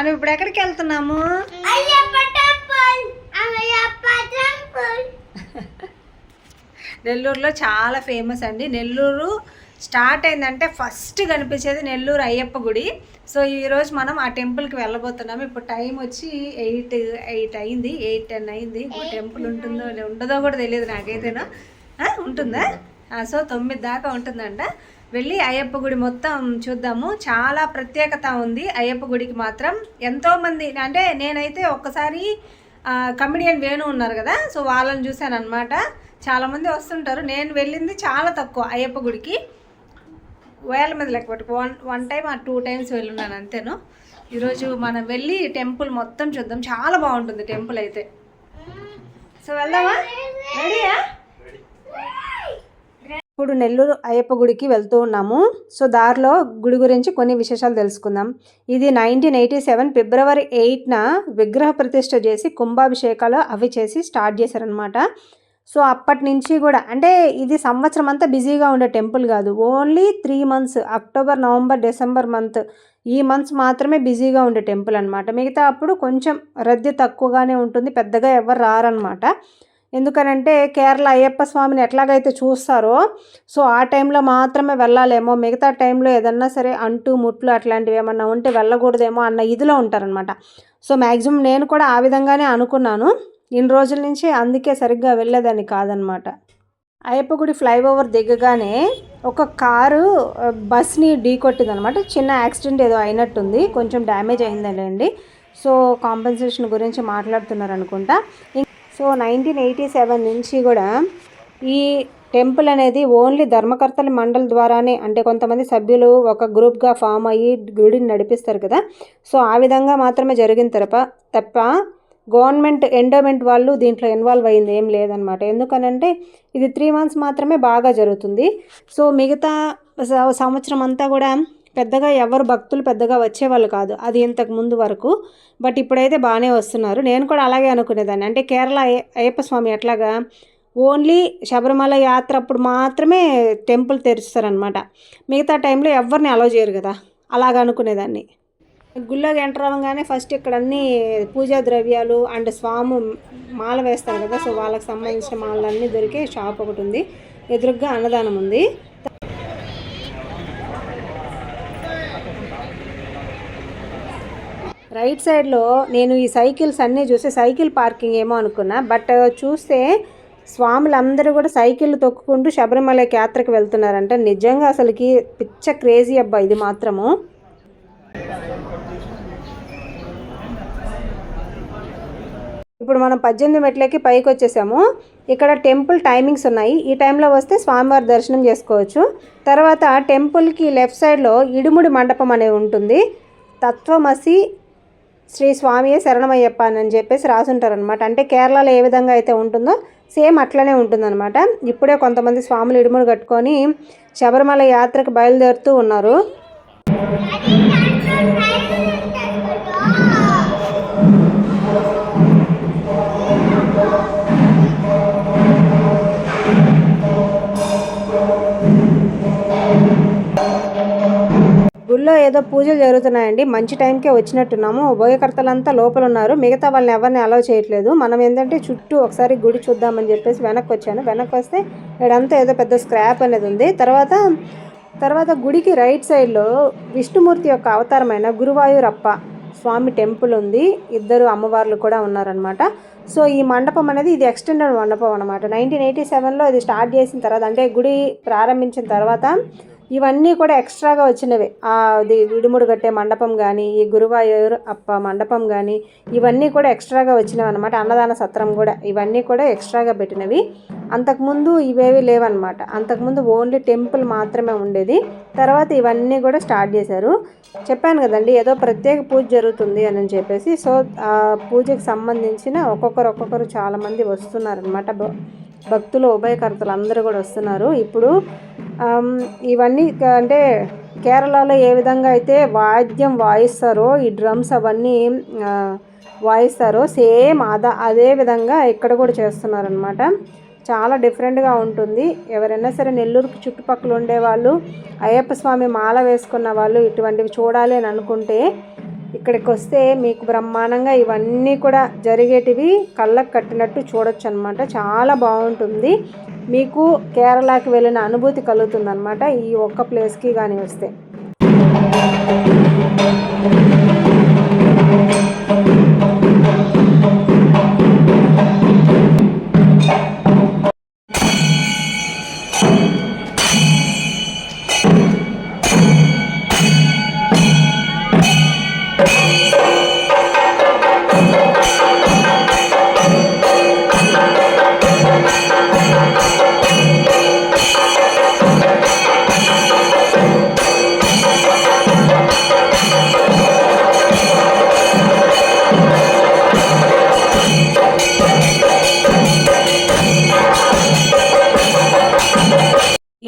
మనం ఇప్పుడు ఎక్కడికి వెళ్తున్నాము? నెల్లూరులో చాలా ఫేమస్ అండి. నెల్లూరు స్టార్ట్ అయిందంటే ఫస్ట్ కనిపించేది నెల్లూరు అయ్యప్ప గుడి. సో ఈరోజు మనం ఆ టెంపుల్కి వెళ్ళబోతున్నాం ఇప్పుడు టైం వచ్చి ఎయిట్ ఎయిట్ అయింది. ఎయిట్ టెన్ అయింది. టెంపుల్ ఉంటుందో ఉండదో కూడా తెలియదు నాకైతేనా. ఉంటుందా? సో తొమ్మిది దాకా ఉంటుందంట. వెళ్ళి అయ్యప్ప గుడి మొత్తం చూద్దాము. చాలా ప్రత్యేకత ఉంది అయ్యప్ప గుడికి మాత్రం. ఎంతోమంది అంటే నేనైతే ఒక్కసారి కమిడియన్ వేణు ఉన్నారు కదా సో వాళ్ళని చూశాను అనమాట చాలామంది వస్తుంటారు. నేను వెళ్ళింది చాలా తక్కువ అయ్యప్ప గుడికి. వేల మీద లెక్క వన్ వన్ టైం ఆ టూ టైమ్స్ వెళ్ళున్నాను అంతేను. ఈరోజు మనం వెళ్ళి టెంపుల్ మొత్తం చూద్దాం. చాలా బాగుంటుంది టెంపుల్ అయితే. సో వెళ్దామా? రెడీయా ఇప్పుడు నెల్లూరు అయ్యప్ప గుడికి వెళ్తూ ఉన్నాము. సో దారిలో గుడి గురించి కొన్ని విశేషాలు తెలుసుకుందాం. ఇది నైన్టీన్ ఎయిటీ సెవెన్ ఫిబ్రవరి ఎయిట్న విగ్రహ ప్రతిష్ఠ చేసి కుంభాభిషేకాలు అవి చేసి స్టార్ట్ చేశారనమాట సో అప్పటి నుంచి కూడా అంటే ఇది సంవత్సరం అంతా బిజీగా ఉండే టెంపుల్ కాదు. Only three months October November December month ఈ మంత్స్ మాత్రమే బిజీగా ఉండే టెంపుల్ అనమాట మిగతా అప్పుడు కొంచెం రద్దీ తక్కువగానే ఉంటుంది పెద్దగా ఎవరు రారనమాట ఎందుకనంటే కేరళ అయ్యప్ప స్వామిని ఎట్లాగైతే చూస్తారో సో ఆ టైంలో మాత్రమే వెళ్ళాలేమో. మిగతా టైంలో ఏదన్నా సరే అంటు ముట్లు అట్లాంటివి ఏమన్నా ఉంటే వెళ్ళకూడదేమో అన్న ఇదిలో ఉంటారనమాట సో మ్యాక్సిమం నేను కూడా ఆ విధంగానే అనుకున్నాను. ఇన్ని రోజుల నుంచి అందుకే సరిగ్గా వెళ్ళేదాన్ని కాదనమాట అయ్యప్ప గుడి ఫ్లైఓవర్ దిగగానే ఒక కారు బస్ని ఢీ కొట్టిందనమాట చిన్న యాక్సిడెంట్ ఏదో అయినట్టుంది. కొంచెం డ్యామేజ్ అయిందండి సో కాంపెన్సేషన్ గురించి మాట్లాడుతున్నారు అనుకుంటా. సో నైన్టీన్ ఎయిటీ సెవెన్ నుంచి కూడా ఈ టెంపుల్ అనేది ఓన్లీ ధర్మకర్తల మండలి ద్వారానే అంటే కొంతమంది సభ్యులు ఒక గ్రూప్గా ఫామ్ అయ్యి గుడిని నడిపిస్తారు కదా. సో ఆ విధంగా మాత్రమే జరిగిన తప్ప తప్ప గవర్నమెంట్ ఎండోమెంట్ వాళ్ళు దీంట్లో ఇన్వాల్వ్ అయింది ఏం లేదనమాట ఎందుకనంటే ఇది త్రీ మంత్స్ మాత్రమే బాగా జరుగుతుంది. సో మిగతా సంవత్సరం అంతా కూడా పెద్దగా ఎవరు భక్తులు పెద్దగా వచ్చేవాళ్ళు కాదు. అది ఇంతకు ముందు వరకు. బట్ ఇప్పుడైతే బాగానే వస్తున్నారు. నేను కూడా అలాగే అనుకునేదాన్ని. అంటే కేరళ అయ్యప్ప స్వామి ఎట్లాగా? ఓన్లీ శబరిమల యాత్ర అప్పుడు మాత్రమే టెంపుల్ తెరుస్తారనమాట మిగతా టైంలో ఎవరిని అలౌ చేయరు కదా? అలాగ అనుకునేదాన్ని. గుళ్ళోకి ఎంటర్ అవ్వగానే ఫస్ట్ ఇక్కడ అన్ని పూజా ద్రవ్యాలు అండ్ స్వాము మాల వేస్తారు కదా? సో వాళ్ళకి సంబంధించిన మాలన్నీ దొరికే షాప్ ఒకటి ఉంది. ఎదురుగ్గా అన్నదానం ఉంది. రైట్ సైడ్లో నేను ఈ సైకిల్స్ అన్నీ చూసి సైకిల్ పార్కింగ్ ఏమో అనుకున్నా బట్ చూస్తే స్వాములందరూ కూడా సైకిల్ తొక్కుకుంటూ శబరిమలకి యాత్రకు వెళ్తున్నారంట. నిజంగా అసలుకి పిచ్చ క్రేజీ అబ్బా ఇది మాత్రము. ఇప్పుడు మనం పద్దెనిమిది మెట్లకి పైకి వచ్చేసాము. ఇక్కడ టెంపుల్ టైమింగ్స్ ఉన్నాయి. ఈ టైంలో వస్తే స్వామివారి దర్శనం చేసుకోవచ్చు. తర్వాత టెంపుల్కి లెఫ్ట్ సైడ్లో ఇడుముడి మండపం అనేది ఉంటుంది. తత్వమసి శ్రీ స్వామియే శరణమయ్యప్ప అని చెప్పేసి రాసుంటారనమాట అంటే కేరళలో ఏ విధంగా అయితే ఉంటుందో సేమ్ అట్లనే ఉంటుందన్నమాట. ఇప్పుడే కొంతమంది స్వాములు ఇడుములు కట్టుకొని శబరిమల యాత్రకు బయలుదేరుతూ ఉన్నారు. గుడిలో ఏదో పూజలు జరుగుతున్నాయండి. మంచి టైంకే వచ్చినట్టున్నాము. ఉభయకర్తలంతా లోపల ఉన్నారు మిగతా వాళ్ళని ఎవరిని అలౌ చేయట్లేదు. మనం ఏంటంటే చుట్టూ ఒకసారి గుడి చూద్దామని చెప్పేసి వెనక్కి వచ్చాను. వెనక్కి వస్తే ఇక్కడంతా ఏదో పెద్ద స్క్రాప్ అనేది ఉంది. తర్వాత తర్వాత గుడికి రైట్ సైడ్లో విష్ణుమూర్తి యొక్క అవతారమైన గురువాయూరప్ప స్వామి టెంపుల్ ఉంది. ఇద్దరు అమ్మవార్లు కూడా ఉన్నారనమాట సో ఈ మండపం అనేది ఇది ఎక్స్టెండెడ్ మండపం అనమాట నైన్టీన్ ఎయిటీ సెవెన్లో ఇది స్టార్ట్ చేసిన తర్వాత అంటే గుడి ప్రారంభించిన తర్వాత ఇవన్నీ కూడా ఎక్స్ట్రాగా వచ్చినవి. అది విడుముడు కట్టే మండపం కానీ ఈ గురువాయూరు అప్ప మండపం కానీ ఇవన్నీ కూడా ఎక్స్ట్రాగా వచ్చినవి అనమాట అన్నదాన సత్రం కూడా ఇవన్నీ కూడా ఎక్స్ట్రాగా పెట్టినవి. అంతకుముందు ఇవేవి లేవన్నమాట. అంతకుముందు ఓన్లీ టెంపుల్ మాత్రమే ఉండేది. తర్వాత ఇవన్నీ కూడా స్టార్ట్ చేశారు. చెప్పాను కదండి ఏదో ప్రత్యేక పూజ జరుగుతుంది అని చెప్పేసి సో ఆ పూజకి సంబంధించిన ఒక్కొక్కరు ఒక్కొక్కరు చాలామంది వస్తున్నారనమాట భక్తులు ఉభయకర్తలు అందరూ కూడా వస్తున్నారు. ఇప్పుడు ఇవన్నీ అంటే కేరళలో ఏ విధంగా అయితే వాద్యం వాయిస్తారో ఈ డ్రమ్స్ అవన్నీ వాయిస్తారో సేమ్ అదా అదే విధంగా ఇక్కడ కూడా చేస్తున్నారనమాట చాలా డిఫరెంట్గా ఉంటుంది. ఎవరైనా సరే నెల్లూరుకి చుట్టుపక్కల ఉండేవాళ్ళు అయ్యప్ప స్వామి మాల వేసుకున్న వాళ్ళు ఇటువంటివి చూడాలి అని అనుకుంటే ఇక్కడికి వస్తే మీకు బ్రహ్మాండంగా ఇవన్నీ కూడా జరిగేటివి కళ్ళకు కట్టినట్టు చూడొచ్చు అనమాట చాలా బాగుంటుంది. మీకు కేరళకి వెళ్ళిన అనుభూతి కలుగుతుంది అనమాట ఈ ఒక్క ప్లేస్కి కానీ వస్తే.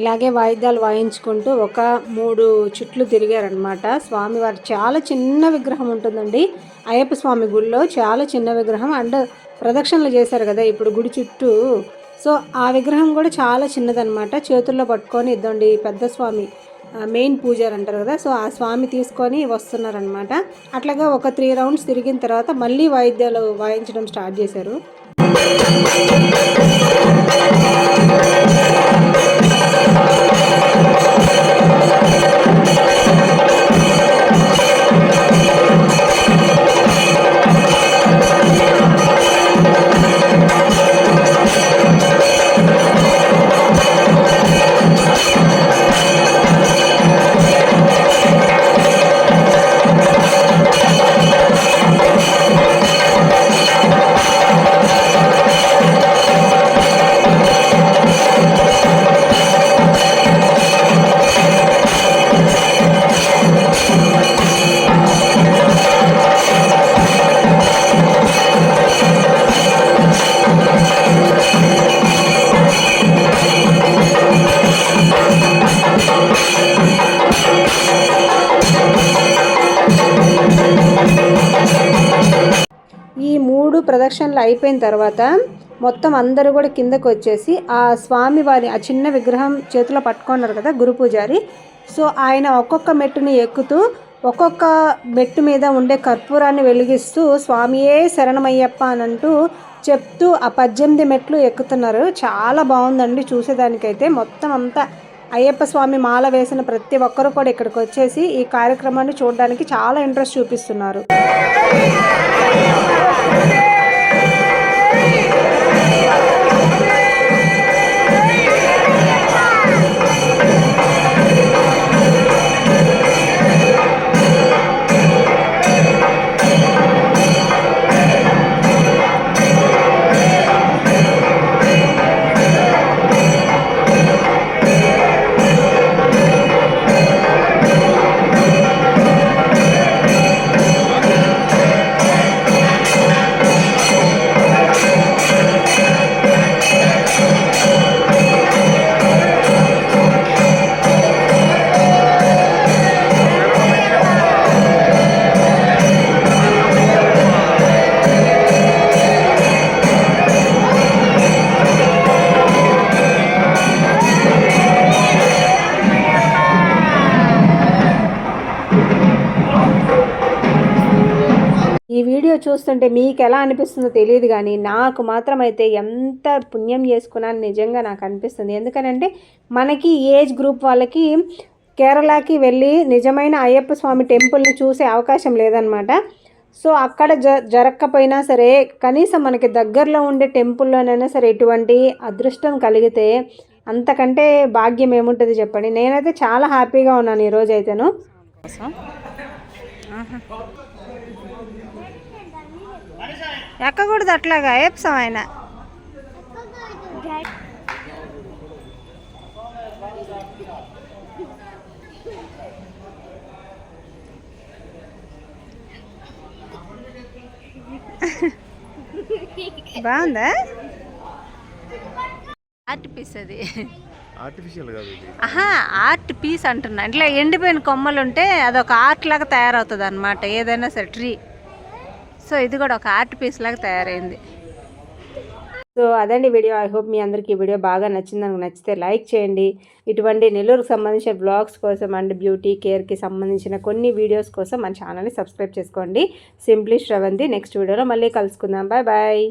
ఇలాగే వాయిద్యాలు వాయించుకుంటూ ఒక మూడు చుట్లు తిరిగారనమాట స్వామివారు చాలా చిన్న విగ్రహం ఉంటుందండి. అయ్యప్ప స్వామి గుడిలో చాలా చిన్న విగ్రహం అండ్ ప్రదక్షిణలు చేశారు కదా ఇప్పుడు గుడి చుట్టూ. సో ఆ విగ్రహం కూడా చాలా చిన్నదనమాట చేతుల్లో పట్టుకొని ఇద్దండి పెద్ద స్వామి మెయిన్ పూజారు అంటారు కదా. సో ఆ స్వామి తీసుకొని వస్తున్నారనమాట అట్లాగా ఒక త్రీ రౌండ్స్ తిరిగిన తర్వాత మళ్ళీ వాయిద్యాలు వాయించడం స్టార్ట్ చేశారు. అయిపోయిన తర్వాత మొత్తం అందరూ కూడా కిందకు వచ్చేసి ఆ స్వామి వారి ఆ చిన్న విగ్రహం చేతిలో పట్టుకున్నారు కదా గురు పూజారి. సో ఆయన ఒక్కొక్క మెట్టుని ఎక్కుతూ ఒక్కొక్క మెట్టు మీద ఉండే కర్పూరాన్ని వెలిగిస్తూ స్వామియే శరణమయ్యప్ప అని అంటూ చెప్తూ ఆ పద్దెనిమిది మెట్లు ఎక్కుతున్నారు. చాలా బాగుందండి చూసేదానికైతే. మొత్తం అంతా అయ్యప్ప స్వామి మాల వేసిన ప్రతి ఒక్కరు కూడా ఇక్కడికి వచ్చేసి ఈ కార్యక్రమాన్ని చూడడానికి చాలా ఇంట్రెస్ట్ చూపిస్తున్నారు. ఈ వీడియో చూస్తుంటే మీకు ఎలా అనిపిస్తుందో తెలియదు కానీ నాకు మాత్రం అయితే ఎంత పుణ్యం చేసుకున్నాను నిజంగా నాకు అనిపిస్తుంది. ఎందుకనంటే మనకి ఏజ్ గ్రూప్ వాళ్ళకి కేరళకి వెళ్ళి నిజమైన అయ్యప్ప స్వామి టెంపుల్ని చూసే అవకాశం లేదనమాట. సో అక్కడ జ జరగకపోయినా సరే కనీసం మనకి దగ్గరలో ఉండే టెంపుల్లోనైనా సరే ఎటువంటి అదృష్టం కలిగితే అంతకంటే భాగ్యం ఏముంటుంది చెప్పండి? నేనైతే చాలా హ్యాపీగా ఉన్నాను ఈరోజు అయితేను ఎక్కకూడదు అట్లాగా ఏప్సం ఆయన? బాగుందా? ఆర్ట్ పీస్ అది. ఆర్టిఫిషియల్ కాదు ఇది. ఆహా ఆర్ట్ పీస్ అంటున్నా. ఇట్లా ఎండిపోయిన కొమ్మలు ఉంటే అదొక ఆర్ట్ లాగా తయారవుతుంది అనమాట ఏదైనా సరే ట్రీ. సో ఇది కూడా ఒక ఆర్ట్ పీస్ లాగా తయారైంది. సో అదండి వీడియో. ఐ హోప్ మీ అందరికీ ఈ వీడియో బాగా నచ్చింది. నాకు నచ్చితే లైక్ చేయండి. ఇటువంటి నెల్లూరుకు సంబంధించిన బ్లాగ్స్ కోసం అండ్ బ్యూటీ కేర్కి సంబంధించిన కొన్ని వీడియోస్ కోసం మన ఛానల్ని సబ్స్క్రైబ్ చేసుకోండి. సింప్లీ శ్రవంతి నెక్స్ట్ వీడియోలో మళ్ళీ కలుసుకుందాం. Bye bye